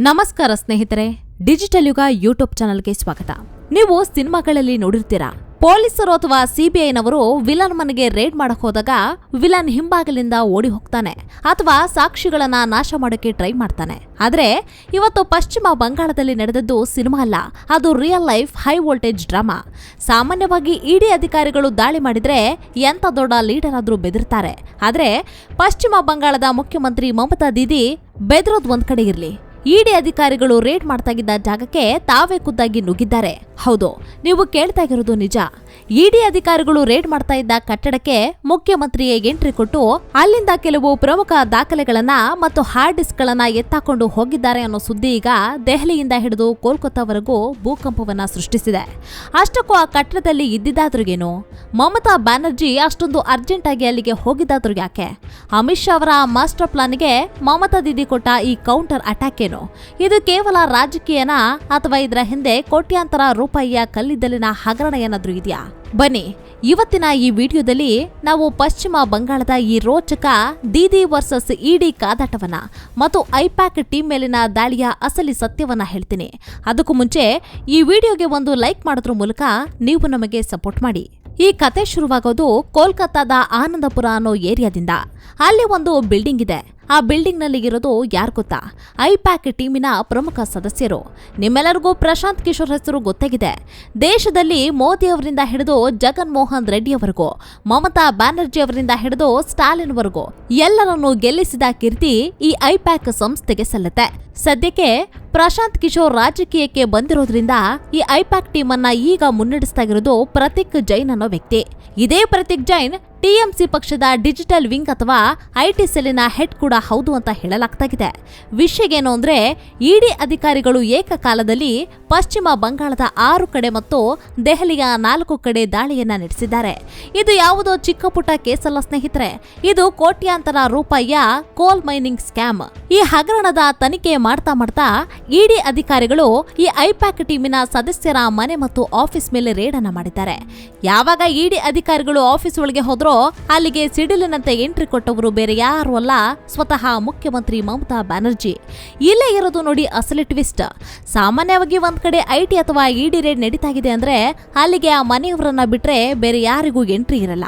ನಮಸ್ಕಾರ ಸ್ನೇಹಿತರೆ, ಡಿಜಿಟಲ್ ಯುಗ ಯೂಟ್ಯೂಬ್ ಚಾನಲ್ಗೆ ಸ್ವಾಗತ. ನೀವು ಸಿನಿಮಾಗಳಲ್ಲಿ ನೋಡಿರ್ತೀರಾ? ಪೊಲೀಸರು ಅಥವಾ ಸಿಬಿಐನವರು ವಿಲನ್ ಮನೆಗೆ ರೇಡ್ ಮಾಡಕ್ ಹೋದಾಗ ವಿಲನ್ ಹಿಂಬಾಗಲಿಂದ ಓಡಿ ಹೋಗ್ತಾನೆ ಅಥವಾ ಸಾಕ್ಷಿಗಳನ್ನ ನಾಶ ಮಾಡೋಕೆ ಟ್ರೈ ಮಾಡ್ತಾನೆ. ಆದ್ರೆ, ಇವತ್ತು ಪಶ್ಚಿಮ ಬಂಗಾಳದಲ್ಲಿ ನಡೆದದ್ದು ಸಿನಿಮಾ ಅಲ್ಲ, ಅದು real life high voltage drama ಸಾಮಾನ್ಯವಾಗಿ ಇಡಿ ಅಧಿಕಾರಿಗಳು ದಾಳಿ ಮಾಡಿದ್ರೆ ಎಂತ ದೊಡ್ಡ ಲೀಡರ್ ಆದ್ರೂ ಬೆದಿರ್ತಾರೆ. ಆದ್ರೆ, ಪಶ್ಚಿಮ ಬಂಗಾಳದ ಮುಖ್ಯಮಂತ್ರಿ ಮಮತಾ ದೀದಿ ಬೆದರೋದ್ ಒಂದ್ ಕಡೆ ಇರ್ಲಿ. ಇಡಿ ಅಧಿಕಾರಿಗಳು ರೇಡ್ ಮಾಡ್ತಾ ಜಾಗಕ್ಕೆ ತಾವೇ ಖುದ್ದಾಗಿ ನುಗ್ಗಿದ್ದಾರೆ. ಹೌದು, ನೀವು ಕೇಳ್ತಾ ಇರೋದು ನಿಜ. ಇಡಿ ಅಧಿಕಾರಿಗಳು ರೇಡ್ ಮಾಡ್ತಾ ಇದ್ದ ಕಟ್ಟಡಕ್ಕೆ ಮುಖ್ಯಮಂತ್ರಿಯೇ ಎಂಟ್ರಿ ಕೊಟ್ಟು ಅಲ್ಲಿಂದ ಕೆಲವು ಪ್ರಮುಖ ದಾಖಲೆಗಳನ್ನ ಮತ್ತು ಹಾರ್ಡ್ ಡಿಸ್ಕ್ ಗಳನ್ನ ಎತ್ತಾಕೊಂಡು ಹೋಗಿದ್ದಾರೆ ಅನ್ನೋ ಸುದ್ದಿ ಈಗ ದೆಹಲಿಯಿಂದ ಹಿಡಿದು ಕೋಲ್ಕತ್ತಾವರೆಗೂ ಭೂಕಂಪವನ್ನ ಸೃಷ್ಟಿಸಿದೆ. ಅಷ್ಟಕ್ಕೂ ಆ ಕಟ್ಟಡದಲ್ಲಿ ಇದ್ದಿದ್ದಾದ್ರಿಗೇನು? ಮಮತಾ ಬ್ಯಾನರ್ಜಿ ಅಷ್ಟೊಂದು ಅರ್ಜೆಂಟ್ ಆಗಿ ಅಲ್ಲಿಗೆ ಹೋಗಿದ್ದಾದ್ರು ಯಾಕೆ? ಅಮಿತ್ ಶಾ ಅವರ ಮಾಸ್ಟರ್ ಪ್ಲಾನ್ಗೆ ಮಮತಾ ದೀದಿ ಕೊಟ್ಟ ಈ ಕೌಂಟರ್ ಅಟ್ಯಾಕ್ ಏನು? ಇದು ಕೇವಲ ರಾಜಕೀಯನ ಅಥವಾ ಇದರ ಹಿಂದೆ ಕೋಟ್ಯಾಂತರ ರೂಪಾಯಿಯ ಕಲ್ಲಿದ್ದಲಿನ ಹಗರಣ ಏನಾದ್ರೂ ಇದೆಯಾ? ಬನ್ನಿ, ಇವತ್ತಿನ ಈ ವಿಡಿಯೋದಲ್ಲಿ ನಾವು ಪಶ್ಚಿಮ ಬಂಗಾಳದ ಈ ರೋಚಕ ದೀದಿ ವರ್ಸಸ್ ಇಡಿ ಕಾದಾಟವನ್ನ ಮತ್ತು ಐಪ್ಯಾಕ್ ಟೀಮ್ ಮೇಲಿನ ದಾಳಿಯ ಅಸಲಿ ಸತ್ಯವನ್ನ ಹೇಳ್ತೀನಿ. ಅದಕ್ಕೂ ಮುಂಚೆ ಈ ವಿಡಿಯೋಗೆ ಒಂದು ಲೈಕ್ ಮಾಡೋದ್ರ ಮೂಲಕ ನೀವು ನಮಗೆ ಸಪೋರ್ಟ್ ಮಾಡಿ. ಈ ಕತೆ ಶುರುವಾಗೋದು ಕೋಲ್ಕತ್ತಾದ ಆನಂದಪುರ ಅನ್ನೋ ಏರಿಯಾದಿಂದ. ಅಲ್ಲಿ ಒಂದು ಬಿಲ್ಡಿಂಗ್ ಇದೆ. ಆ ಬಿಲ್ಡಿಂಗ್ನಲ್ಲಿ ಇರೋದು ಯಾರು ಗೊತ್ತಾ? ಐಪ್ಯಾಕ್ ಟೀಮಿನ ಪ್ರಮುಖ ಸದಸ್ಯರು. ನಿಮ್ಮೆಲ್ಲರಿಗೂ ಪ್ರಶಾಂತ್ ಕಿಶೋರ್ ಹೆಸರು ಗೊತ್ತಾಗಿದೆ. ದೇಶದಲ್ಲಿ ಮೋದಿ ಅವರಿಂದ ಹಿಡಿದು ಜಗನ್ ಮೋಹನ್ ರೆಡ್ಡಿ ಅವರಿಗೂ ಮಮತಾ ಬ್ಯಾನರ್ಜಿ ಅವರಿಂದ ಹಿಡಿದು ಸ್ಟಾಲಿನ್ ವರೆಗೂ ಎಲ್ಲರನ್ನೂ ಗೆಲ್ಲಿಸಿದ ಕೀರ್ತಿ ಈ ಐಪ್ಯಾಕ್ ಸಂಸ್ಥೆಗೆ ಸಲ್ಲುತ್ತೆ. ಸದ್ಯಕ್ಕೆ ಪ್ರಶಾಂತ್ ಕಿಶೋರ್ ರಾಜಕೀಯಕ್ಕೆ ಬಂದಿರೋದ್ರಿಂದ ಈ ಐಪ್ಯಾಕ್ ಟೀಮ್ ಅನ್ನ ಈಗ ಮುನ್ನಡೆಸ್ತಾ ಇರೋದು ಪ್ರತೀಕ್ ಜೈನ್ ಅನ್ನೋ ವ್ಯಕ್ತಿ. ಇದೇ ಪ್ರತೀಕ್ ಜೈನ್ ಟಿಎಂಸಿ ಪಕ್ಷದ ಡಿಜಿಟಲ್ ವಿಂಗ್ ಅಥವಾ ಐಟಿ ಸೆಲ್ಲಿನ ಹೆಡ್ ಕೂಡ ಹೌದು ಅಂತ ಹೇಳಲಾಗ್ತಾಗಿದೆ. ವಿಷಯಗೇನು ಅಂದ್ರೆ, ಇಡಿ ಅಧಿಕಾರಿಗಳು ಏಕಕಾಲದಲ್ಲಿ ಪಶ್ಚಿಮ ಬಂಗಾಳದ ಆರು ಕಡೆ ಮತ್ತು ದೆಹಲಿಯ ನಾಲ್ಕು ಕಡೆ ದಾಳಿಯನ್ನ ನಡೆಸಿದ್ದಾರೆ. ಇದು ಯಾವುದೋ ಚಿಕ್ಕ ಪುಟ್ಟ ಕೇಸಲ್ಲ ಸ್ನೇಹಿತರೆ. ಇದು ಕೋಟ್ಯಾಂತರ ರೂಪಾಯಿಯ ಕೋಲ್ ಮೈನಿಂಗ್ ಸ್ಕ್ಯಾಮ್. ಈ ಹಗರಣದ ತನಿಖೆ ಮಾಡ್ತಾ ಮಾಡ್ತಾ ಇಡಿ ಅಧಿಕಾರಿಗಳು ಈ ಐಪ್ಯಾಕ್ ಟೀಮಿನ ಸದಸ್ಯರ ಮನೆ ಮತ್ತು ಆಫೀಸ್ ಮೇಲೆ ರೇಡ್ ಅನ್ನ ಮಾಡಿದ್ದಾರೆ. ಯಾವಾಗ ಇಡಿ ಅಧಿಕಾರಿಗಳು ಆಫೀಸ್ ಒಳಗೆ ಹೋದ್ರೋ ಅಲ್ಲಿಗೆ ಸಿಡಿಲಿನಂತೆ ಎಂಟ್ರಿ ಕೊಟ್ಟವರು ಬೇರೆ ಯಾರು ಅಲ್ಲ, ಸ್ವತಃ ಮುಖ್ಯಮಂತ್ರಿ ಮಮತಾ ಬ್ಯಾನರ್ಜಿ. ಇಲ್ಲೇ ಇರೋದು ನೋಡಿ ಅಸಲಿ ಟ್ವಿಸ್ಟ್. ಸಾಮಾನ್ಯವಾಗಿ ಒಂದ್ ಕಡೆ ಐಟಿ ಅಥವಾ ಇಡಿ ರೇಡ್ ನಡೀತಾ ಇದೆ ಅಂದ್ರೆ ಅಲ್ಲಿಗೆ ಆ ಮನೆಯವರನ್ನ ಬಿಟ್ರೆ ಬೇರೆ ಯಾರಿಗೂ ಎಂಟ್ರಿ ಇರಲ್ಲ.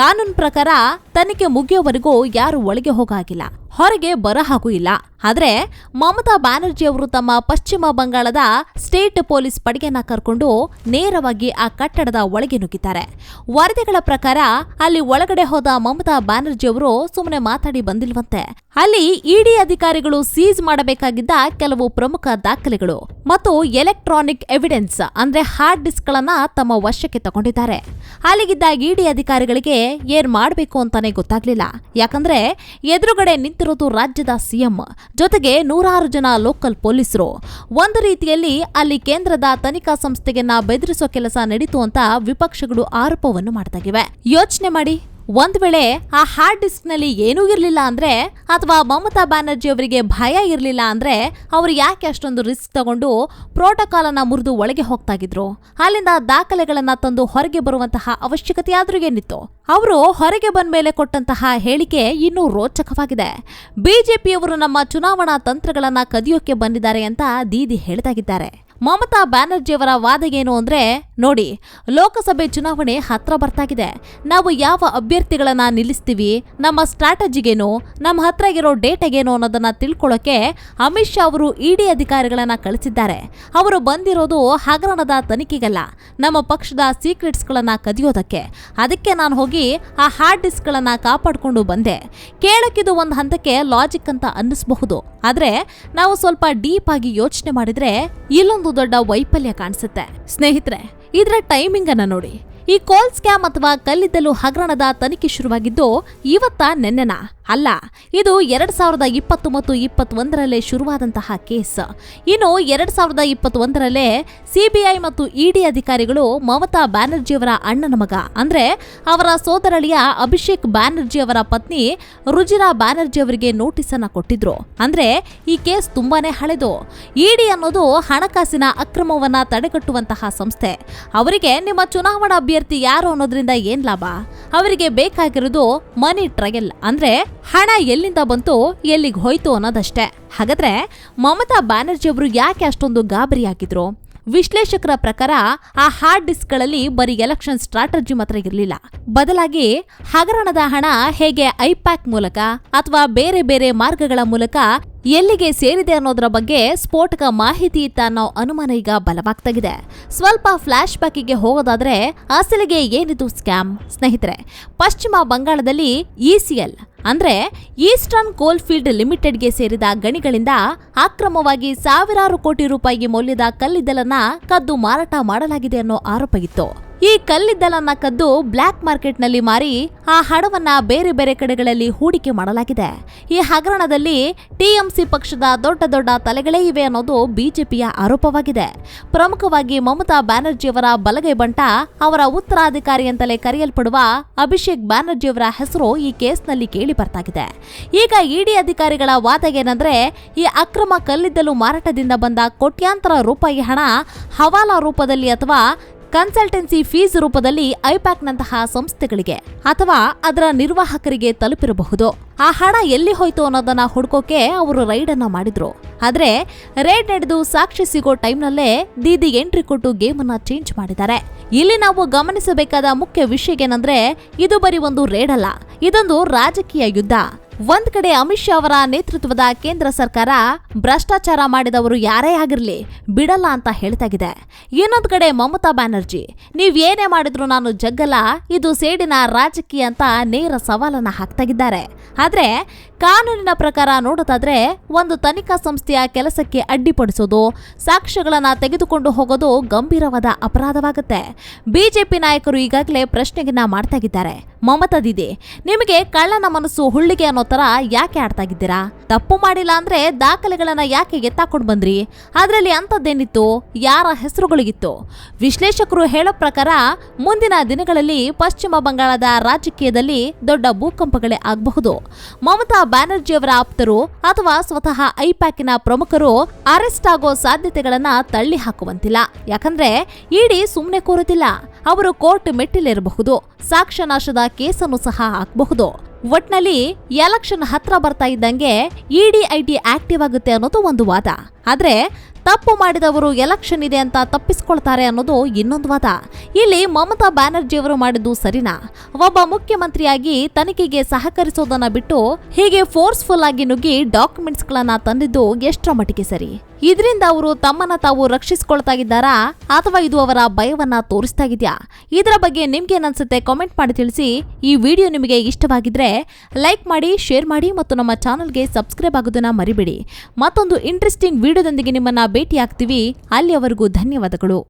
ಕಾನೂನು ಪ್ರಕಾರ ತನಿಖೆ ಮುಗಿಯೋವರೆಗೂ ಯಾರು ಒಳಗೆ ಹೋಗಾಗಿಲ್ಲ ಹೊರಗೆ ಬರ ಹಾಗೂ ಇಲ್ಲ. ಆದ್ರೆ ಮಮತಾ ಬ್ಯಾನರ್ಜಿ ಅವರು ತಮ್ಮ ಪಶ್ಚಿಮ ಬಂಗಾಳದ ಸ್ಟೇಟ್ ಪೊಲೀಸ್ ಪಡೆಯನ್ನ ಕರ್ಕೊಂಡು ನೇರವಾಗಿ ಆ ಕಟ್ಟಡದ ಒಳಗೆ ನುಗ್ಗಿದ್ದಾರೆ. ವರದಿಗಳ ಪ್ರಕಾರ ಅಲ್ಲಿ ಒಳಗಡೆ ಹೋದ ಮಮತಾ ಬ್ಯಾನರ್ಜಿ ಅವರು ಸುಮ್ಮನೆ ಮಾತಾಡಿ ಬಂದಿಲ್ವಂತೆ. ಅಲ್ಲಿ ಇಡಿ ಅಧಿಕಾರಿಗಳು ಸೀಸ್ ಮಾಡಬೇಕಾಗಿದ್ದ ಕೆಲವು ಪ್ರಮುಖ ದಾಖಲೆಗಳು ಮತ್ತು ಎಲೆಕ್ಟ್ರಾನಿಕ್ ಎವಿಡೆನ್ಸ್ ಅಂದ್ರೆ ಹಾರ್ಡ್ ಡಿಸ್ಕ್ ಗಳನ್ನ ತಮ್ಮ ವಶಕ್ಕೆ ತಗೊಂಡಿದ್ದಾರೆ. ಅಲ್ಲಿಗಿದ್ದ ಇಡಿ ಅಧಿಕಾರಿಗಳಿಗೆ ಏನ್ ಮಾಡಬೇಕು ಅಂತಾನೆ ಗೊತ್ತಾಗ್ಲಿಲ್ಲ. ಯಾಕಂದ್ರೆ ಎದುರುಗಡೆ ನಿಂತಿರೋದು ರಾಜ್ಯದ ಸಿಎಂ ಜೊತೆಗೆ ನೂರಾರು ಜನ ಲೋಕಲ್ ಪೊಲೀಸರು. ಒಂದು ರೀತಿಯಲ್ಲಿ ಅಲ್ಲಿ ಕೇಂದ್ರದ ತನಿಖಾ ಸಂಸ್ಥೆಗೆ ಬೆದರಿಸೋ ಕೆಲಸ ನಡೀತು ಅಂತ ವಿಪಕ್ಷಗಳು ಆರೋಪವನ್ನು ಮಾಡ್ತಾಗಿವೆ ಯೋಚನೆ ಮಾಡಿ. ಒಂದ್ ವೇಳೆ ಆ ಹಾರ್ಡ್ ಡಿಸ್ಕ್ನಲ್ಲಿ ಏನೂ ಇರಲಿಲ್ಲ ಅಂದ್ರೆ ಅಥವಾ ಮಮತಾ ಬ್ಯಾನರ್ಜಿ ಅವರಿಗೆ ಭಯ ಇರಲಿಲ್ಲ ಅಂದ್ರೆ ಅವ್ರು ಯಾಕೆ ಅಷ್ಟೊಂದು ರಿಸ್ಕ್ ತಗೊಂಡು ಪ್ರೋಟೋಕಾಲ್ ಅನ್ನ ಮುರಿದು ಒಳಗೆ ಹೋಗ್ತಾಗಿದ್ರು ಅಲ್ಲಿಂದ ದಾಖಲೆಗಳನ್ನ ತಂದು ಹೊರಗೆ ಬರುವಂತಹ ಅವಶ್ಯಕತೆ ಆದ್ರೂ ಏನಿತ್ತು? ಅವರು ಹೊರಗೆ ಬಂದ ಮೇಲೆ ಕೊಟ್ಟಂತಹ ಹೇಳಿಕೆ ಇನ್ನೂ ರೋಚಕವಾಗಿದೆ. ಬಿಜೆಪಿಯವರು ನಮ್ಮ ಚುನಾವಣಾ ತಂತ್ರಗಳನ್ನ ಕದಿಯೋಕೆ ಬಂದಿದ್ದಾರೆ ಅಂತ ದೀದಿ ಹೇಳ್ತಾಗಿದ್ದಾರೆ ಮಮತಾ ಬ್ಯಾನರ್ಜಿಯವರ ವಾದ ಏನು ಅಂದ್ರೆ, ನೋಡಿ, ಲೋಕಸಭೆ ಚುನಾವಣೆ ಹತ್ರ ಬರ್ತಾಗಿದೆ. ನಾವು ಯಾವ ಅಭ್ಯರ್ಥಿಗಳನ್ನ ನಿಲ್ಲಿಸ್ತೀವಿ, ನಮ್ಮ ಸ್ಟ್ರಾಟಜಿಗೇನು, ನಮ್ಮ ಹತ್ರ ಇರೋ ಡೇಟಾಗೇನು ಅನ್ನೋದನ್ನ ತಿಳ್ಕೊಳ್ಳೋಕೆ ಅಮಿತ್ ಶಾ ಅವರು ಇಡಿ ಅಧಿಕಾರಿಗಳನ್ನ ಕಳಿಸಿದ್ದಾರೆ. ಅವರು ಬಂದಿರೋದು ಹಗರಣದ ತನಿಖೆಗಲ್ಲ, ನಮ್ಮ ಪಕ್ಷದ ಸೀಕ್ರೆಟ್ಸ್ಗಳನ್ನ ಕದಿಯೋದಕ್ಕೆ. ಅದಕ್ಕೆ ನಾನು ಹೋಗಿ ಆ ಹಾರ್ಡ್ ಡಿಸ್ಕ್ಗಳನ್ನ ಕಾಪಾಡ್ಕೊಂಡು ಬಂದೆ. ಕೇಳಕ್ಕಿದು ಒಂದು ಹಂತಕ್ಕೆ ಲಾಜಿಕ್ ಅಂತ ಅನ್ನಿಸಬಹುದು. ಆದ್ರೆ, ನಾವು ಸ್ವಲ್ಪ ಡೀಪ್ ಆಗಿ ಯೋಚನೆ ಮಾಡಿದ್ರೆ, ಇಲ್ಲೊಂದು ದೊಡ್ಡ ವೈಫಲ್ಯ ಕಾಣಿಸುತ್ತೆ. ಸ್ನೇಹಿತರೆ, ಇದರ ಟೈಮಿಂಗ್ ಅನ್ನ ನೋಡಿ. ಈ ಕೋಲ್ ಸ್ಕ್ಯಾಮ್ ಅಥವಾ ಕಲ್ಲಿದ್ದಲು ಹಗರಣದ ತನಿಖೆ ಶುರುವಾಗಿದ್ದು ಇವತ್ತ ನೆನ್ನೆನ? ಅಲ್ಲ, ಇದು ಎರಡ್ ಸಾವಿರದ ಇಪ್ಪತ್ತು ಮತ್ತು ಇಪ್ಪತ್ತೊಂದರಲ್ಲೇ ಶುರುವಾದಂತಹ ಕೇಸ್. ಇನ್ನು ಎರಡ್ ಸಾವಿರದ ಇಪ್ಪತ್ತೊಂದರಲ್ಲೇ ಸಿಬಿಐ ಮತ್ತು ಇಡಿ ಅಧಿಕಾರಿಗಳು ಮಮತಾ ಬ್ಯಾನರ್ಜಿಯವರ ಅಣ್ಣನ ಮಗ, ಅಂದ್ರೆ ಅವರ ಸೋದರಳಿಯ ಅಭಿಷೇಕ್ ಬ್ಯಾನರ್ಜಿ ಅವರ ಪತ್ನಿ ರುಜಿರಾ ಬ್ಯಾನರ್ಜಿ ಅವರಿಗೆ ನೋಟಿಸ್ ಅನ್ನ ಕೊಟ್ಟಿದ್ರು. ಅಂದ್ರೆ ಈ ಕೇಸ್ ತುಂಬಾನೇ ಹಳೆದು. ಇಡಿ ಅನ್ನೋದು ಹಣಕಾಸಿನ ಅಕ್ರಮವನ್ನ ತಡೆಗಟ್ಟುವಂತಹ ಸಂಸ್ಥೆ. ಅವರಿಗೆ ನಿಮ್ಮ ಚುನಾವಣಾ ಅಭ್ಯರ್ಥಿ ಯಾರು ಅನ್ನೋದ್ರಿಂದ ಏನ್ ಲಾಭ? ಅವರಿಗೆ ಬೇಕಾಗಿರೋದು ಮನಿ ಟ್ರಯಲ್, ಅಂದ್ರೆ ಹಣ ಎಲ್ಲಿಂದ ಬಂತು ಎಲ್ಲಿಗೆ ಹೋಯ್ತು ಅನ್ನೋದಷ್ಟೇ. ಹಾಗಾದ್ರೆ ಮಮತಾ ಬ್ಯಾನರ್ಜಿ ಅವರು ಯಾಕೆ ಅಷ್ಟೊಂದು ಗಾಬರಿಯಾಗಿದ್ರು ವಿಶ್ಲೇಷಕರ ಪ್ರಕಾರ ಆ ಹಾರ್ಡ್ ಡಿಸ್ಕ್ಗಳಲ್ಲಿ ಬರೀ ಎಲೆಕ್ಷನ್ ಸ್ಟ್ರಾಟಜಿ ಮಾತ್ರ ಇರಲಿಲ್ಲ. ಬದಲಾಗಿ ಹಗರಣದ ಹಣ ಹೇಗೆ ಐಪ್ಯಾಕ್ ಮೂಲಕ ಅಥವಾ ಬೇರೆ ಬೇರೆ ಮಾರ್ಗಗಳ ಮೂಲಕ ಎಲ್ಲಿಗೆ ಸೇರಿದೆ ಅನ್ನೋದರ ಬಗ್ಗೆ ಸ್ಫೋಟಕ ಮಾಹಿತಿ ಇತ್ತ ಅನ್ನೋ ಅನುಮಾನ ಈಗ ಬಲವಾಗ್ತಾಗಿದೆ ಸ್ವಲ್ಪ ಫ್ಲಾಶ್ ಬ್ಯಾಕಿಗೆ ಹೋಗೋದಾದ್ರೆ ಅಸಲಿಗೆ ಏನಿದು ಸ್ಕ್ಯಾಮ್ ಸ್ನೇಹಿತರೆ, ಪಶ್ಚಿಮ ಬಂಗಾಳದಲ್ಲಿ ಇಸಿಎಲ್ ಅಂದ್ರೆ ಈಸ್ಟರ್ನ್ ಕೋಲ್ಫೀಲ್ಡ್ ಲಿಮಿಟೆಡ್ಗೆ ಸೇರಿದ ಗಣಿಗಳಿಂದ ಅಕ್ರಮವಾಗಿ ಸಾವಿರಾರು ಕೋಟಿ ರೂಪಾಯಿ ಮೌಲ್ಯದ ಕಲ್ಲಿದ್ದಲನ್ನ ಕದ್ದು ಮಾರಾಟ ಮಾಡಲಾಗಿದೆ ಅನ್ನೋ ಆರೋಪ ಇತ್ತು. ಈ ಕಲ್ಲಿದ್ದಲನ್ನ ಕದ್ದು ಬ್ಲ್ಯಾಕ್ ಮಾರ್ಕೆಟ್ನಲ್ಲಿ ಮಾರಿ ಆ ಹಣವನ್ನ ಬೇರೆ ಬೇರೆ ಕಡೆಗಳಲ್ಲಿ ಹೂಡಿಕೆ ಮಾಡಲಾಗಿದೆ. ಈ ಹಗರಣದಲ್ಲಿ ಟಿಎಂಸಿ ಪಕ್ಷದ ದೊಡ್ಡ ದೊಡ್ಡ ತಲೆಗಳೇ ಇವೆ ಅನ್ನೋದು ಬಿಜೆಪಿಯ ಆರೋಪವಾಗಿದೆ. ಪ್ರಮುಖವಾಗಿ ಮಮತಾ ಬ್ಯಾನರ್ಜಿಯವರ ಬಲಗೈ ಬಂಟ ಅವರ ಉತ್ತರಾಧಿಕಾರಿ ಅಂತಲೇ ಕರೆಯಲ್ಪಡುವ ಅಭಿಷೇಕ್ ಬ್ಯಾನರ್ಜಿಯವರ ಹೆಸರು ಈ ಕೇಸ್ನಲ್ಲಿ ಕೇಳಿ ಬರ್ತಾಗಿದೆ. ಈಗ ಇಡಿ ಅಧಿಕಾರಿಗಳ ವಾದ ಏನಂದ್ರೆ, ಈ ಅಕ್ರಮ ಕಲ್ಲಿದ್ದಲು ಮಾರಾಟದಿಂದ ಬಂದ ಕೋಟ್ಯಾಂತರ ರೂಪಾಯಿ ಹಣ ಹವಾಲಾ ರೂಪದಲ್ಲಿ ಅಥವಾ ಕನ್ಸಲ್ಟೆನ್ಸಿ ಫೀಸ್ ರೂಪದಲ್ಲಿ ಐಪ್ಯಾಕ್ನಂತಹ ಸಂಸ್ಥೆಗಳಿಗೆ ಅಥವಾ ಅದರ ನಿರ್ವಾಹಕರಿಗೆ ತಲುಪಿರಬಹುದು. ಆ ಹಣ ಎಲ್ಲಿ ಹೋಯ್ತು ಅನ್ನೋದನ್ನ ಹುಡ್ಕೋಕೆ ಅವರು ರೈಡ್ ಅನ್ನ ಮಾಡಿದ್ರು. ಆದ್ರೆ ರೇಡ್ ನಡೆದು ಸಾಕ್ಷಿ ಸಿಗೋ ಟೈಮ್ನಲ್ಲೇ ದೀದಿ ಎಂಟ್ರಿ ಕೊಟ್ಟು ಗೇಮ್ ಅನ್ನ ಚೇಂಜ್ ಮಾಡಿದ್ದಾರೆ. ಇಲ್ಲಿ ನಾವು ಗಮನಿಸಬೇಕಾದ ಮುಖ್ಯ ವಿಷಯ ಏನಂದ್ರೆ ಇದು ಬರೀ ಒಂದು ರೇಡ್ ಅಲ್ಲ ಇದೊಂದು ರಾಜಕೀಯ ಯುದ್ಧ. ಒಂದ್ ಕಡೆ ಅಮಿತ್ ಶಾ ಅವರ ನೇತೃತ್ವದ ಕೇಂದ್ರ ಸರ್ಕಾರ ಭ್ರಷ್ಟಾಚಾರ ಮಾಡಿದವರು ಯಾರೇ ಆಗಿರ್ಲಿ ಬಿಡಲ್ಲ ಅಂತ ಹೇಳ್ತಾಗಿದೆ. ಇನ್ನೊಂದ್ ಕಡೆ ಮಮತಾ ಬ್ಯಾನರ್ಜಿ, ನೀವ್ ಏನೇ ಮಾಡಿದ್ರು ನಾನು ಜಗ್ಗಲ್ಲ, ಇದು ಸೇಡಿನ ರಾಜಕೀಯ ಅಂತ ನೇರ ಸವಾಲನ್ನ ಹಾಕ್ತಾಗಿದ್ದಾರೆ. ಆದ್ರೆ ಕಾನೂನಿನ ಪ್ರಕಾರ ನೋಡೋದಾದ್ರೆ ಒಂದು ತನಿಖಾ ಸಂಸ್ಥೆಯ ಕೆಲಸಕ್ಕೆ ಅಡ್ಡಿಪಡಿಸೋದು, ಸಾಕ್ಷ್ಯಗಳನ್ನ ತೆಗೆದುಕೊಂಡು ಹೋಗೋದು ಗಂಭೀರವಾದ ಅಪರಾಧವಾಗುತ್ತೆ. ಬಿಜೆಪಿ ನಾಯಕರು ಈಗಾಗಲೇ ಪ್ರಶ್ನೆಗನ್ನ ಮಾಡ್ತಾಗಿದ್ದಾರೆ ಮಮತಾ ದಿದಿ ನಿಮಗೆ ಕಳ್ಳನ ಮನಸ್ಸು ಹುಳ್ಳಿಗೆ ಅನ್ನೋ ತರ ಯಾಕೆ ಆಡ್ತಾಗಿದ್ದೀರಾ ತಪ್ಪು ಮಾಡಿಲ್ಲ ಅಂದ್ರೆ ದಾಖಲೆಗಳನ್ನ ಯಾಕೆ ಎತ್ತಾಕೊಂಡು ಬಂದ್ರಿ? ಅದರಲ್ಲಿ ಅಂಥದ್ದೇನಿತ್ತು? ಯಾರ ಹೆಸರುಗಳಿಗಿತ್ತು? ವಿಶ್ಲೇಷಕರು ಹೇಳೋ ಪ್ರಕಾರ ಮುಂದಿನ ದಿನಗಳಲ್ಲಿ ಪಶ್ಚಿಮ ಬಂಗಾಳದ ರಾಜಕೀಯದಲ್ಲಿ ದೊಡ್ಡ ಭೂಕಂಪಗಳೇ ಆಗಬಹುದು. ಮಮತಾ ಬ್ಯಾನರ್ಜಿಯವರ ಆಪ್ತರು ಅಥವಾ ಸ್ವತಃ ಐಪ್ಯಾಕಿನ ಪ್ರಮುಖರು ಅರೆಸ್ಟ್ ಆಗೋ ಸಾಧ್ಯತೆಗಳನ್ನ ತಳ್ಳಿ ಹಾಕುವಂತಿಲ್ಲ ಯಾಕಂದ್ರೆ ಇಡಿ ಸುಮ್ಮನೆ ಕೋರುತ್ತಿಲ್ಲ ಅವರು ಕೋರ್ಟ್ ಮೆಟ್ಟಿಲೇರಬಹುದು, ಸಾಕ್ಷ್ಯನಾಶದ ಕೇಸನ್ನು ಸಹ ಹಾಕಬಹುದು. ಒಟ್ನಲ್ಲಿ ಎಲೆಕ್ಷನ್ ಹತ್ರ ಬರ್ತಾ ಇದ್ದಂಗೆ ಇಡಿ ಐಟಿ ಆಕ್ಟಿವ್ ಆಗುತ್ತೆ ಅನ್ನೋದು ಒಂದು ವಾದ. ಆದ್ರೆ ತಪ್ಪು ಮಾಡಿದವರು ಎಲೆಕ್ಷನ್ ಇದೆ ಅಂತ ತಪ್ಪಿಸ್ಕೊಳ್ತಾರೆ ಅನ್ನೋದು ಇನ್ನೊಂದು ವಾದ. ಇಲ್ಲಿ ಮಮತಾ ಬ್ಯಾನರ್ಜಿಯವರು ಮಾಡಿದ್ದು ಸರಿನಾ? ಒಬ್ಬ ಮುಖ್ಯಮಂತ್ರಿಯಾಗಿ ತನಿಖೆಗೆ ಸಹಕರಿಸೋದನ್ನ ಬಿಟ್ಟು ಹೀಗೆ ಫೋರ್ಸ್ಫುಲ್ ಆಗಿ ನುಗ್ಗಿ ಡಾಕ್ಯುಮೆಂಟ್ಸ್ಗಳನ್ನ ತಂದಿದ್ದು ಎಷ್ಟರ ಮಟ್ಟಿಗೆ ಸರಿ? ಇದರಿಂದ ಅವರು ತಮ್ಮನ್ನ ತಾವು ರಕ್ಷಿಸಿಕೊಳ್ತಾಗಿದ್ದಾರಾ ಅಥವಾ ಇದು ಅವರ ಭಯವನ್ನ ತೋರಿಸ್ತಾ ಇದೆಯಾ ಇದರ ಬಗ್ಗೆ ನಿಮ್ಗೇನನ್ಸುತ್ತೆ ಕಾಮೆಂಟ್ ಮಾಡಿ ತಿಳಿಸಿ. ಈ ವಿಡಿಯೋ ನಿಮಗೆ ಇಷ್ಟವಾಗಿದ್ರೆ ಲೈಕ್ ಮಾಡಿ ಶೇರ್ ಮಾಡಿ ಮತ್ತು ನಮ್ಮ ಚಾನಲ್ಗೆ ಸಬ್ಸ್ಕ್ರೈಬ್ ಆಗೋದನ್ನ ಮರಿಬೇಡಿ. ಮತ್ತೊಂದು ಇಂಟ್ರೆಸ್ಟಿಂಗ್ ವಿಡಿಯೋದೊಂದಿಗೆ ನಿಮ್ಮನ್ನ ಭೇಟಿ ಆಗ್ತೀವಿ ಅಲ್ಲಿಯವರೆಗೂ ಧನ್ಯವಾದಗಳು.